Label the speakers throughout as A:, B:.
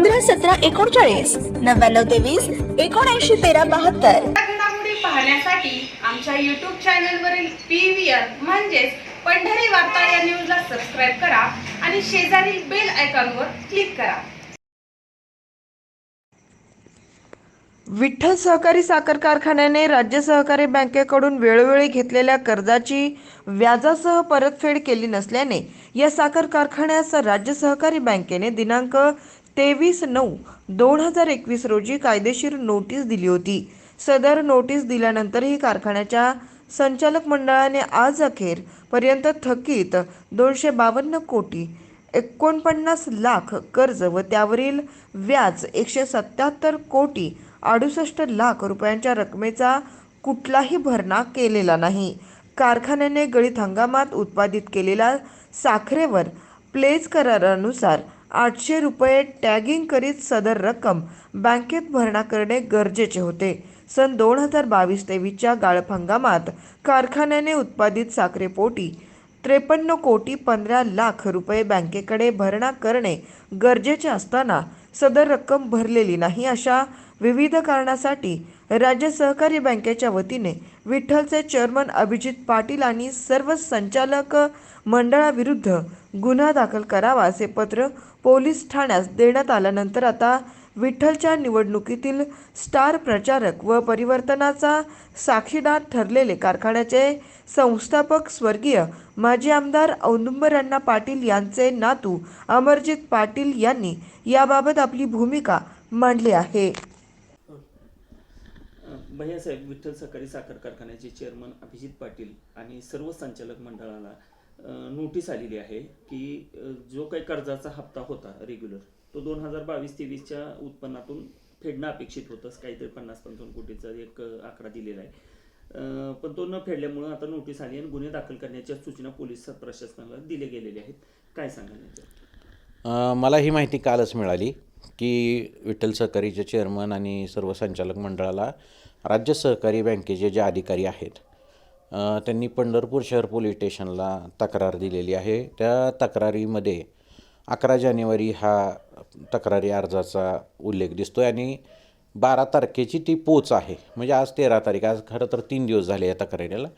A: पंधरा सतरा एकोणचाळीस नव्याण्णव तेवीस एकोणऐंशी तेरा बहात्तर.
B: घडामोडी पाहण्यासाठी आमच्या यूट्यूब चॅनलवरील पी व्ही आर म्हणजेच पंढरी वार्ता या न्यूजला सबस्क्राईब करा आणि शेजारील बेल आयकॉनवर क्लिक करा.
C: विठ्ठल सहकारी साखर कारखान्याने राज्य सहकारी बँकेकडून वेळोवेळी घेतलेल्या कर्जाची व्याजासह परतफेड केली नसल्याने या साखर कारखान्यास राज्य सहकारी बँकेने दिनांक तेवीस नऊ दोन हजार एकवीस रोजी कायदेशीर नोटीस दिली होती. सदर नोटीस दिल्यानंतरही कारखान्याच्या संचालक मंडळाने आज अखेर पर्यंत थकीत दोनशे बावन्न कोटी एकोणपन्नास लाख कर्ज व त्यावरील व्याज एकशे सत्याहत्तर कोटी अडुसष्ट लाख रुपयांच्या रकमेचा कुठलाही भरणा केलेला नाही. कारखान्याने गळीत हंगामात उत्पादित केलेल्या साखरेवर प्लेज करारानुसार आठशे रुपये टॅगिंग करीत सदर रक्कम बँकेत भरणा करणे गरजेचे होते. सन दोन हजार बावीस तेवीसच्या गाळप हंगामात कारखान्याने उत्पादित साखरेपोटी त्रेपन्न कोटी पंधरा लाख रुपये बँकेकडे भरणा करणे गरजेचे असताना सदर रक्कम भरलेली नाही अशा विविध कारणासाठी राज्य सहकारी बँकेच्या वतीने विठ्ठलचे चेअरमन अभिजित पाटील आणि सर्व संचालक मंडळाविरुद्ध गुन्हा दाखल करावा असे पत्र पोलीस ठाण्यास देण्यात आल्यानंतर आता विठ्ठलच्या निवडणुकीतील स्टार प्रचारक व परिवर्तनाचा साक्षीदार ठरलेले कारखान्याचे संस्थापक स्वर्गीय माजी आमदार औदुंबरण्णा पाटील यांचे नातू अमरजित पाटील यांनी याबाबत आपली भूमिका मांडली आहे.
D: भैयासाहेब विठ्ठल सहकारी साखर कारखान्याचे चेअरमन अभिजित पाटील आणि सर्व संचालक मंडळाला नोटीस आलेली आहे की जो काही कर्जाचा हप्ता होता रेग्युलर तो दोन हजार बावीस तेवीसच्या उत्पन्नातून फेडणं अपेक्षित होतं. काहीतरी पन्नास पंचावन्न कोटीचा एक आकडा दिलेला आहे. पण तो न फेडल्यामुळं आता नोटीस आली आणि गुन्हे दाखल करण्याच्या सूचना पोलीस प्रशासनाला दिले गेलेले आहेत. काय सांगाल
E: मला ही माहिती कालच मिळाली की विठ्ठल सहकारीचे चेअरमन आणि सर्व संचालक मंडळाला राज्य सहकारी बँकेचे जे अधिकारी आहेत त्यांनी पंढरपूर शहर पोलीस स्टेशनला तक्रार दिलेली आहे. त्या तक्रारीमध्ये अकरा जानेवारी हा तक्रारी अर्जाचा उल्लेख दिसतो आहे आणि बारा तारखेची ती पोच आहे. म्हणजे आज तेरा तारीख आज खरं तर तीन दिवस झाले या तक्रारीला.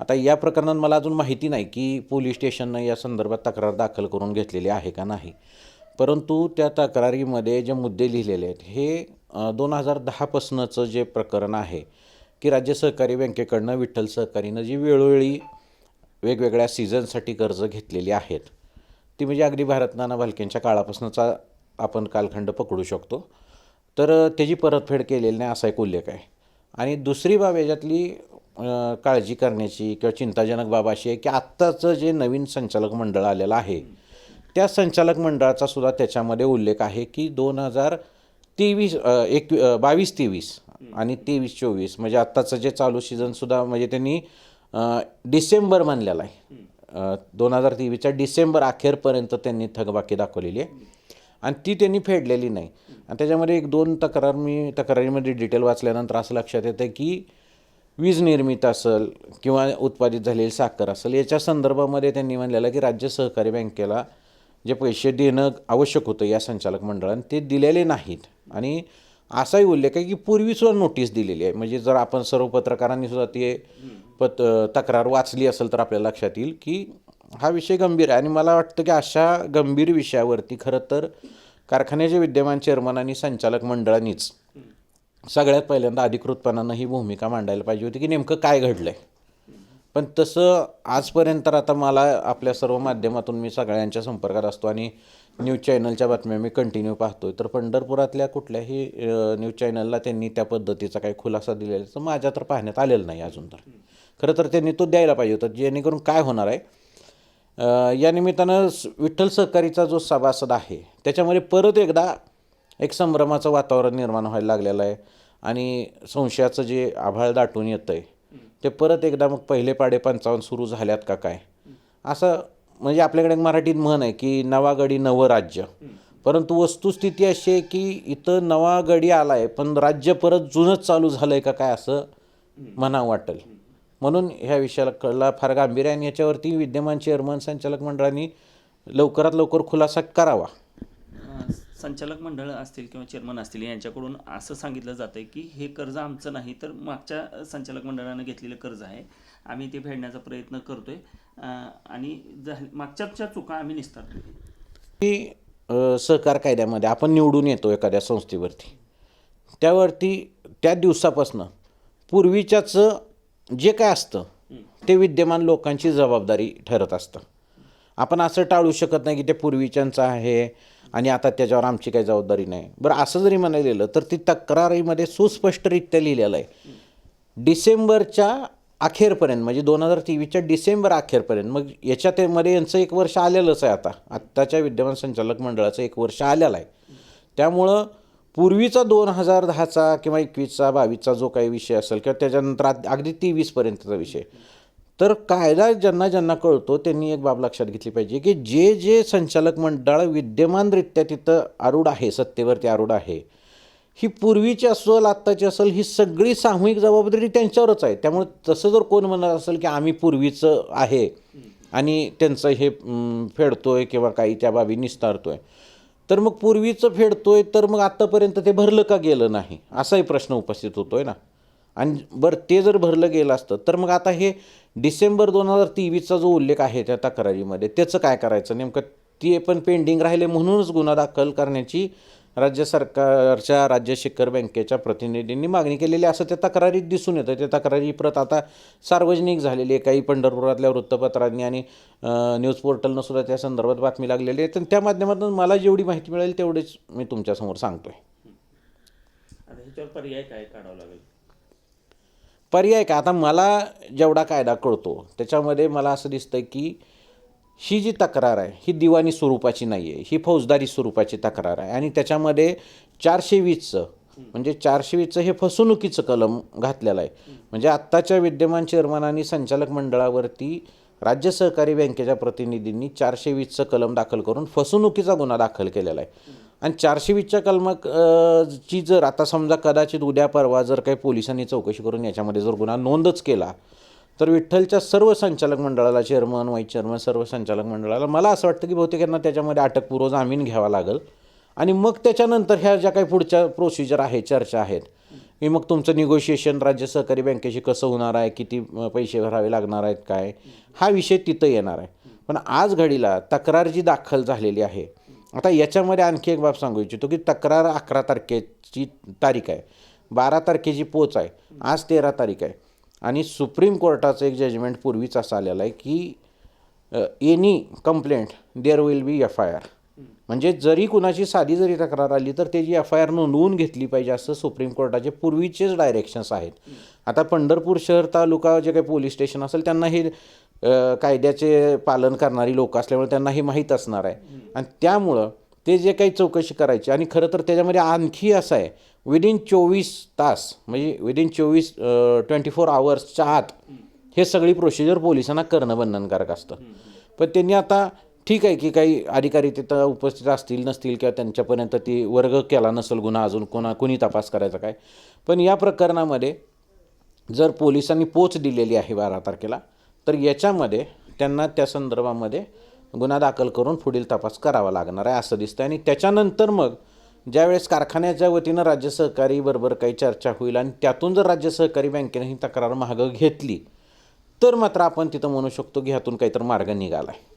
E: आता या प्रकरणात मला अजून माहिती नाही की पोलीस स्टेशननं या संदर्भात तक्रार दाखल करून घेतलेली आहे का नाही. परंतु त्या तक्रारीमध्ये जे मुद्दे लिहिलेले आहेत हे दोन हजार दहापासूनचं जे प्रकरण आहे की राज्य सहकारी बँकेकडनं विठ्ठल सहकारीनं जी वेळोवेळी वेगवेगळ्या सीझनसाठी कर्ज घेतलेली आहेत ती म्हणजे अगदी भारत नाना भालकेंच्या काळापासूनचा आपण कालखंड पकडू शकतो. तर त्याची परतफेड केलेली नाही असा एक उल्लेख आहे. आणि दुसरी बाब याच्यातली काळजी करण्याची किंवा चिंताजनक बाब अशी आहे की आत्ताचं जे नवीन संचालक मंडळ आलेलं आहे त्या संचालक मंडळाचा सुद्धा त्याच्यामध्ये उल्लेख आहे की दोन हजार तेवीस एक बावीस तेवीस आणि तेवीस चोवीस. म्हणजे आत्ताचं जे चालू सीझनसुद्धा म्हणजे त्यांनी डिसेंबर म्हणलेला आहे. दोन हजार तेवीसच्या डिसेंबर अखेरपर्यंत त्यांनी थकबाकी दाखवलेली आहे. आणि ती त्यांनी फेडलेली नाही. आणि त्याच्यामध्ये एक दोन तक्रार मी तक्रारीमध्ये डिटेल वाचल्यानंतर असं लक्षात येतं की वीज निर्मिती असेल किंवा उत्पादित झालेली साखर असेल याच्या संदर्भामध्ये त्यांनी म्हणलेलं की राज्य सहकारी बँकेला जे पैसे देणं आवश्यक होतं या संचालक मंडळाने ते दिलेले नाहीत. आणि असाही उल्लेख आहे की पूर्वीसुद्धा नोटीस दिलेली आहे. म्हणजे जर आपण सर्व पत्रकारांनी सुद्धा ते पत तक्रार वाचली असेल तर आपल्याला लक्षात येईल की हा विषय गंभीर आहे. आणि मला वाटतं की अशा गंभीर विषयावरती खरं तर कारखान्याचे विद्यमान चेअरमन आणि संचालक मंडळांनीच सगळ्यात पहिल्यांदा अधिकृतपणानं ही भूमिका मांडायला पाहिजे होती की नेमकं काय घडलं आहे पण तसं आजपर्यंत तर आता मला आपल्या सर्व माध्यमातून मी सगळ्यांच्या संपर्कात असतो आणि न्यूज चॅनलच्या बातम्या मी कंटिन्यू पाहतो तर पंढरपुरातल्या कुठल्याही न्यूज चॅनलला त्यांनी त्या पद्धतीचा काही खुलासा दिलेला तर माझ्या तर पाहण्यात आलेलं नाही अजून तर. खरं तर त्यांनी तो द्यायला पाहिजे होता जेणेकरून काय होणार आहे? या निमित्तानं विठ्ठल सहकारीचा जो सभासद आहे त्याच्यामध्ये परत एकदा एक संभ्रमाचं वातावरण निर्माण व्हायला लागलेलं आहे. आणि संशयाचं जे आभाळ दाटून येतं आहे ते परत एकदा मग पहिले पाडे पंचावन्न सुरू झाल्यात का काय? असं म्हणजे आपल्याकडे एक मराठीत म्हण आहे की नवा गडी नवं राज्य. परंतु वस्तुस्थिती अशी आहे की इथं नवा गडी आला आहे पण राज्य परत जुनंच चालू झालं आहे का काय असं म्हणावं वाटेल. म्हणून ह्या विषयाला कळला फार गांभीर्य आणि याच्यावरती विद्यमान चेअरमन संचालक मंडळांनी लवकरात लवकर खुलासा करावा.
D: संचालक मंडळ असतील किंवा चेअरमन असतील यांच्याकडून असं सांगितलं जातं आहे की हे कर्ज आमचं नाही तर मागच्या संचालक मंडळानं घेतलेलं कर्ज आहे. आम्ही ते फेडण्याचा प्रयत्न करतोय. अं, आणि मागच्याच्या चुका आम्ही निस्तारतोय
E: की सहकार कायद्यामध्ये आपण निवडून येतो एखाद्या संस्थेवरती. त्यावरती त्या दिवसापासनं पूर्वीच्याचं जे काय असतं ते विद्यमान लोकांची जबाबदारी ठरत असतं. आपण असं टाळू शकत नाही की ते पूर्वीच्यांचं आहे आणि आता त्याच्यावर आमची काही जबाबदारी नाही. बरं असं जरी म्हणायला गेलं तर ती तक्रारीमध्ये सुस्पष्टरित्या लिहिलेलं आहे. डिसेंबरच्या अखेरपर्यंत म्हणजे दोन हजार तेवीसच्या डिसेंबर अखेरपर्यंत मग याच्या मध्ये यांचं एक वर्ष आलेलंच आहे आता. आत्ताच्या विद्यमान संचालक मंडळाचं एक वर्ष आलेलं आहे. त्यामुळं पूर्वीचा दोन हजार दहाचा किंवा एकवीसचा बावीसचा जो काही विषय असेल किंवा त्याच्यानंतर अगदी तेवीसपर्यंतचा विषय तर कायदा ज्यांना ज्यांना कळतो त्यांनी एक बाब लक्षात घेतली पाहिजे की जे जे संचालक मंडळ विद्यमानरित्या तिथं आरूढ आहे सत्तेवरती आरूढ आहे ही पूर्वीची असेल आत्ताची असेल ही सगळी सामूहिक जबाबदारी त्यांच्यावरच आहे. त्यामुळे तसं जर कोण म्हणत असेल की आम्ही पूर्वीचं आहे आणि त्यांचं हे फेडतो फेडतोय किंवा काही त्या बाबी निस्तारतोय तर मग पूर्वीचं फेडतोय तर मग आत्तापर्यंत ते भरलं का गेलं नाही? असाही प्रश्न उपस्थित होतोय ना. आणि बरं ते जर भरलं गेलं असतं तर मग आता हे डिसेंबर दोन हजार तेवीसचा जो उल्लेख आहे त्या तक्रारीमध्ये त्याचं काय करायचं? नेमकं ते पण पेंडिंग राहिले म्हणूनच गुन्हा दाखल करण्याची राज्य सरकारच्या राज्य शिखर बँकेच्या प्रतिनिधींनी मागणी केलेली असं त्या तक्रारीत दिसून येतं. त्या तक्रारी प्रत आता सार्वजनिक झालेली आहे. काही पंढरपुरातल्या वृत्तपत्रांनी आणि न्यूज पोर्टलनं सुद्धा त्या संदर्भात बातमी लागलेली आहे. तर त्या माध्यमातून मला जेवढी माहिती मिळेल तेवढीच मी तुमच्यासमोर सांगतोय.
D: आता ह्याच्यावर पर्याय काय काढावा लागेल?
E: पर्याय का आता मला जेवढा कायदा कळतो त्याच्यामध्ये मला असं दिसतं की ही जी तक्रार आहे ही दिवाणी स्वरूपाची नाही आहे ही फौजदारी स्वरूपाची तक्रार आहे. आणि त्याच्यामध्ये चारशे वीसचं म्हणजे चारशे वीसचं हे फसवणुकीचं कलम घातलेलं आहे. म्हणजे आत्ताच्या विद्यमान चेअरमन आणि संचालक मंडळावरती राज्य सहकारी बँकेच्या प्रतिनिधींनी चारशे वीसचं कलम दाखल करून फसवणुकीचा गुन्हा दाखल केलेला आहे. आणि चारशे वीसच्या कलमा ची जर आता समजा कदाचित उद्या परवा जर काही पोलिसांनी चौकशी करून याच्यामध्ये जर गुन्हा नोंदच केला तर विठ्ठलच्या सर्व संचालक मंडळाला चेअरमन वाईस चेअरमन सर्व संचालक मंडळाला मला असं वाटतं की बहुतेक यांना त्याच्यामध्ये अटकपूर्व जामीन घ्यावा लागेल. आणि मग त्याच्यानंतर ह्या ज्या काही पुढच्या प्रोसिजर आहे चर्चा आहेत की मग तुमचं निगोशिएशन राज्य सहकारी बँकेशी कसं होणार आहे किती पैसे भरावे लागणार आहेत काय हा विषय तिथं येणार आहे. पण आज घडीला तक्रार जी दाखल झालेली आहे आता याच्यामध्ये आणखी एक बाब सांगू इच्छितो की तक्रार अकरा तारखेची तारीख आहे. बारा तारखेची पोच आहे. आज तेरा तारीख आहे. आणि सुप्रीम कोर्टाचं एक जजमेंट पूर्वीच असं आलेलं आहे की any complaint there will be F I R म्हणजे जरी कुणाची साधी जरी तक्रार आली तर त्याची एफ आय आर नोंदवून घेतली पाहिजे असं सुप्रीम कोर्टाचे पूर्वीचेच डायरेक्शन्स आहेत. आता पंढरपूर शहर तालुका जे काही पोलीस स्टेशन असेल त्यांना हे कायद्याचे पालन करणारी लोक असल्यामुळे त्यांना हे माहीत असणार आहे. आणि त्यामुळं ते जे काही चौकशी करायची आणि खरं तर त्याच्यामध्ये आणखी असं आहे विदिन चोवीस तास म्हणजे विदिन चोवीस ट्वेंटी फोर आवर्सच्या आत हे सगळी प्रोसिजर पोलिसांना करणं बंधनकारक असतं. पण त्यांनी आता ठीक आहे की काही अधिकारी तिथं उपस्थित असतील नसतील किंवा त्यांच्यापर्यंत ती वर्ग केला नसेल गुन्हा अजून कोणा कुणी तपास करायचा काय. पण या प्रकरणामध्ये जर पोलिसांनी पोच दिलेली आहे बारा तारखेला तर याच्यामध्ये त्यांना त्या संदर्भामध्ये गुन्हा दाखल करून पुढील तपास करावा लागणार आहे असं दिसतं आणि त्याच्यानंतर मग ज्यावेळेस कारखान्याच्या वतीनं राज्य सहकारी बरोबर काही चर्चा होईल आणि त्यातून जर राज्य सहकारी बँकेनं ही तक्रार मागं घेतली तर मात्र आपण तिथं म्हणू शकतो की ह्यातून काहीतरी मार्ग निघाला आहे